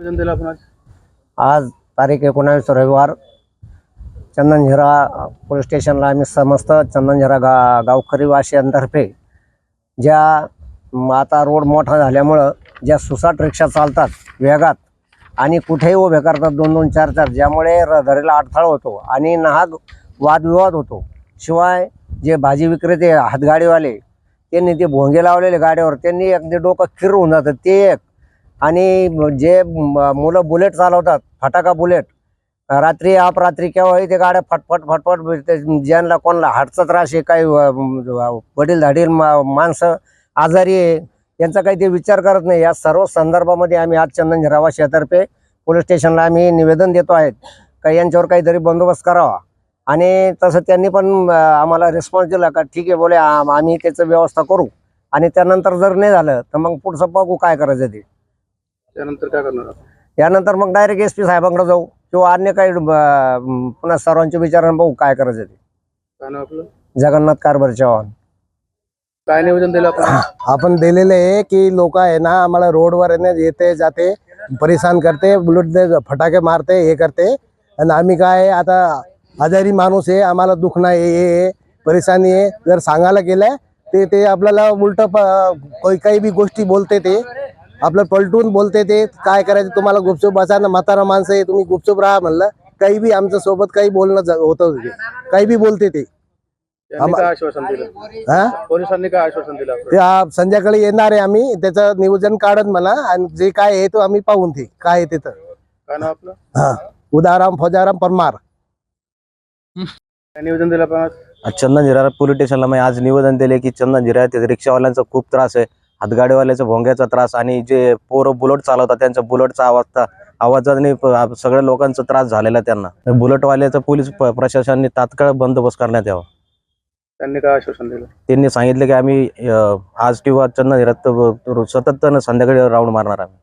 आपण आज? आज तारीख एकोणावीस रविवार. चंदनझिरा पोलीस स्टेशनला आम्ही समस्त चंदनझिरा गा गावकरीवासियांतर्फे ज्या आता रोड मोठा झाल्यामुळं ज्या सुसाट रिक्षा चालतात वेगात आणि कुठेही उभे करतात दोन दोन चार चार ज्यामुळे रहदारीला अडथळा होतो आणि नाहक वादविवाद होतो. शिवाय जे भाजी विक्रेते हातगाडीवाले त्यांनी ते भोंगे लावलेले गाड्यावर त्यांनी अगदी डोकं खिर होऊन जातं ते एक आणि जे मुलं बुलेट चालवतात फटाका बुलेट रात्री अपरात्री केव्हाही ते गाड्या फटफट फटफट ते ज्यांना कोणाला हार्टचा त्रास आहे काही वडील धाडील माणसं आजारी आहे यांचा काही ते विचार करत नाही. या सर्व संदर्भामध्ये आम्ही आज चंदन झिरावाशातर्फे पोलीस स्टेशनला आम्ही निवेदन देतो आहेत का यांच्यावर काहीतरी बंदोबस्त करावा. आणि तसं त्यांनी पण आम्हाला रिस्पॉन्स दिला का ठीक आहे बोले आम्ही त्याचं व्यवस्था करू. आणि त्यानंतर जर नाही झालं तर मग पुढचं बघू काय करायचं ते. त्यानंतर काय करणार आपण? यानंतर मग डायरेक्ट एस पी साहेबांकडे जाऊ किंवा अन्य काही अं, पुन्हा सर्वांच्या विचारानं बघू काय करायचं ते. काय नाव आपलं? जगन्नाथ कारभार चव्हाण. काय निवेदन दिलं आपण? आपण दिलेले आहे की लोक आहे ना आम्हाला रोडवर आहे ना येते जाते परेशान करते बुलेट दे फटाके मारते हे करते. आणि आम्ही काय आता आजारी माणूस आहे आम्हाला दुख नाही हे हे- हे परेशानी आहे. जर सांगायला गेलं ते ते आपल्याला उलट काही काही बी गोष्टी बोलते ते. आपलं पलटून बोलते ते काय करायचं तुम्हाला गुपचूप बसा ना म्हातारा माणसं आहे तुम्ही गुपचूप राहा म्हणलं. काही बी आमच्यासोबत काही बोलणं होतं काही बी बोलते ते. आश्वासन दिलं? हा? पोलिसांनी काय आश्वासन दिलं? आपल्याला? ते आ- संध्याकाळी येणार आहे आम्ही त्याचं नियोजन काढत मला आणि जे काय आहे तो आम्ही पाहून ते काय आहे तिथं काय नाव आपलं? हा उदाराम फौजाराम परमार. काय निवेदन दिलं आपण आज? आज चंदनजिरा पोलीस स्टेशनला मी आज निवेदन दिले की चंदनजिरा तिथे रिक्षावाल्यांचा खूप त्रास आहे. हातगाडीवाल्याचा भोंग्याचा त्रास आणि जे पोरं बुलेट चालवतात त्यांच्या बुलेटचा आवाज आवाजाने सगळ्या लोकांचा त्रास झालेला त्यांना. बुलेटवाल्याचा पोलीस प्रशासनाने तात्काळ बंदोबस्त करण्यात यावा. त्यांनी काय आश्वासन दिलं? त्यांनी सांगितलं की आम्ही आज किंवा सतत संध्याकाळी राऊंड मारणार आम्ही.